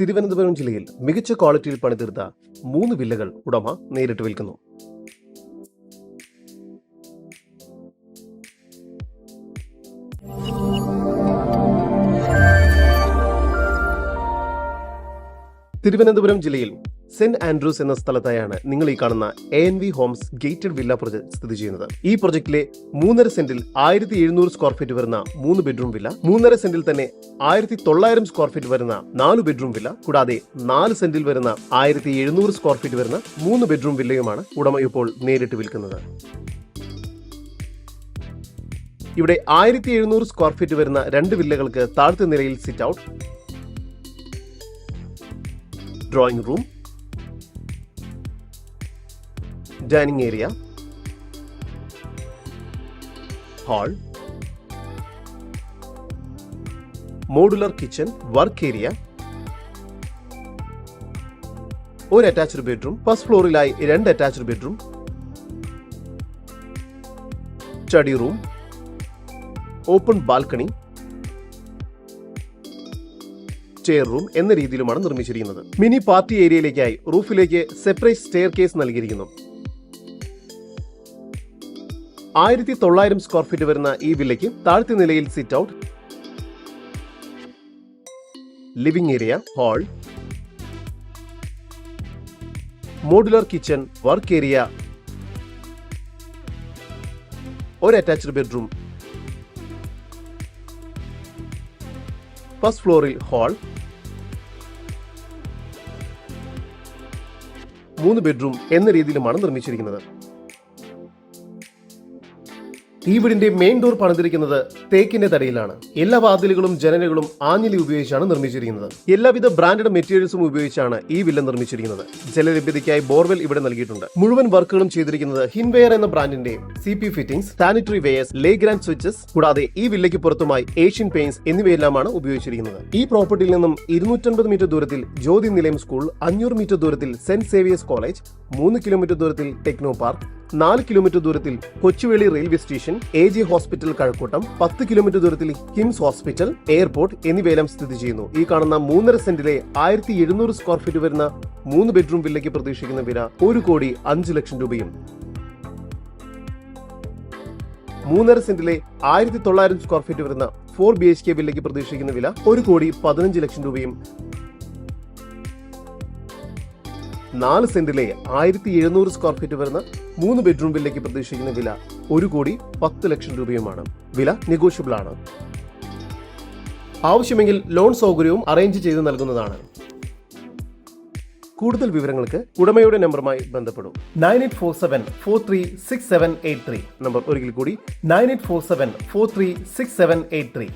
തിരുവനന്തപുരം ജില്ലയിൽ മികച്ച ക്വാളിറ്റിയിൽ പണിതീർത്ത മൂന്ന് വില്ലകൾ ഉടമ നേരിട്ട് വിൽക്കുന്നു. തിരുവനന്തപുരം ജില്ലയിൽ സെന്റ് ആൻഡ്രൂസ് എന്ന സ്ഥലത്തായാണ് നിങ്ങൾ ഈ കാണുന്ന A N V homes gated villa project സ്ഥിതി ചെയ്യുന്നത്. ഈ പ്രൊജക്ടിലെ മൂന്നര സെന്റിൽ ആയിരത്തി എഴുന്നൂറ് സ്ക്വയർ ഫീറ്റ് വരുന്ന മൂന്ന് ബെഡ്റൂം വില്ല മൂന്നര സെന്റിൽ തന്നെ ആയിരത്തി തൊള്ളായിരം സ്ക്വയർ ഫീറ്റ് വരുന്ന നാല് ബെഡ്റൂം വില്ല കൂടാതെ നാല് സെന്റിൽ വരുന്ന ആയിരത്തി എഴുന്നൂറ് സ്ക്വയർ ഫീറ്റ് വരുന്ന മൂന്ന് ബെഡ്റൂം വില്ലയുമാണ് ഉടമ ഇപ്പോൾ നേരിട്ട് വിൽക്കുന്നത്. ഇവിടെ ആയിരത്തി എഴുന്നൂറ് സ്ക്വയർ ഫീറ്റ് വരുന്ന രണ്ട് വില്ലകൾക്ക് താഴ്ത്ത നിലയിൽ sit out drawing room dining area. Hall modular kitchen work area ഒരു അറ്റാച്ച്ഡ് ബെഡ്റൂം ഫസ്റ്റ് ഫ്ലോറിലായി രണ്ട് attached bedroom study room open balcony stair room എന്ന രീതിയിലുമാണ് നിർമ്മിച്ചിരിക്കുന്നത്. മിനി പാർട്ടി ഏരിയയിലേക്കായി റൂഫിലേക്ക് സെപ്പറേറ്റ് സ്റ്റെയർ കേസ് നൽകിയിരിക്കുന്നു. ആയിരത്തി തൊള്ളായിരം സ്ക്വയർ ഫീറ്റ് വരുന്ന ഈ വില്ലയ്ക്ക് താഴ്ത്തി നിലയിൽ sit out living area hall modular kitchen work area ഒരു അറ്റാച്ച്ഡ് ബെഡ്റൂം ഫസ്റ്റ് ഫ്ലോറിൽ ഹാൾ മൂന്ന് ബെഡ്റൂം എന്ന രീതിയിലുമാണ് നിർമ്മിച്ചിരിക്കുന്നത്. ഈ വീടിന്റെ മെയിൻ ഡോർ പണിതിരിക്കുന്നത് തേക്കിന്റെ തടിയിലാണ്. എല്ലാ വാതിലുകളും ജനലുകളും ആഞ്ഞിലി ഉപയോഗിച്ചാണ് നിർമ്മിച്ചിരിക്കുന്നത്. എല്ലാവിധ ബ്രാൻഡഡ് മെറ്റീരിയൽസും ഉപയോഗിച്ചാണ് ഈ വില്ല നിർമ്മിച്ചിരിക്കുന്നത്. ജലലഭ്യതയ്ക്കായി ബോർവെൽ ഇവിടെ നൽകിയിട്ടുണ്ട്. മുഴുവൻ വർക്കുകളും ചെയ്തിരിക്കുന്നത് ഹിൻവെയർ എന്ന ബ്രാൻഡിന്റെ C P fittings sanitary wares Legrand switches കൂടാതെ ഈ വില്ലയ്ക്ക് പുറത്തുമായി ഏഷ്യൻ പെയിന്റ്സ് എന്നിവയെല്ലാമാണ് ഉപയോഗിച്ചിരിക്കുന്നത്. ഈ പ്രോപ്പർട്ടിയിൽ നിന്നും ഇരുന്നൂറ്റൻപത് മീറ്റർ ദൂരത്തിൽ ജ്യോതി നിലയം സ്കൂൾ അഞ്ഞൂറ് മീറ്റർ ദൂരത്തിൽ സെന്റ് സേവിയേഴ്സ് കോളേജ് മൂന്ന് കിലോമീറ്റർ ദൂരത്തിൽ ടെക്നോ പാർക്ക് നാല് കിലോമീറ്റർ ദൂരത്തിൽ Kochuveli railway station A G hospital Kazhakkoottam പത്ത് കിലോമീറ്റർ ദൂരത്തിൽ കിംസ് ഹോസ്പിറ്റൽ എയർപോർട്ട് എന്നിവയെല്ലാം സ്ഥിതി ചെയ്യുന്നു. ഈ കാണുന്ന മൂന്നര സെന്റിലെ ആയിരത്തി എഴുന്നൂറ് സ്ക്വയർ ഫീറ്റ് വരുന്ന മൂന്ന് ബെഡ്റൂം വില്ലയ്ക്ക് പ്രതീക്ഷിക്കുന്ന വില ഒരു കോടി അഞ്ച് ലക്ഷം രൂപയും. മൂന്നര സെന്റിലെ ആയിരത്തി തൊള്ളായിരം സ്ക്വയർ ഫീറ്റ് വരുന്ന ഫോർ ബി എച്ച് കെ വില്ലയ്ക്ക് പ്രതീക്ഷിക്കുന്ന വില ഒരു കോടി പതിനഞ്ച് ലക്ഷം രൂപയും. നാല് സെന്റിലെ ആയിരത്തി എഴുന്നൂറ് സ്ക്വയർ ഫീറ്റ് വരുന്ന മൂന്ന് ബെഡ്റൂം വില്ലയ്ക്ക് പ്രതീക്ഷിക്കുന്ന വില ഒരു കോടി പത്ത് ലക്ഷം രൂപയുമാണ്. വില നെഗോഷ്യബിൾ ആണ്. ആവശ്യമെങ്കിൽ ലോൺ സൗകര്യവും അറേഞ്ച് ചെയ്ത് നൽകുന്നതാണ്. കൂടുതൽ വിവരങ്ങൾക്ക് ഉടമയുടെ നമ്പറുമായി ബന്ധപ്പെടും. Nine eight four seven four three six seven eight three. Number ഒരിക്കൽ കൂടി. Nine eight four seven four three six seven eight three.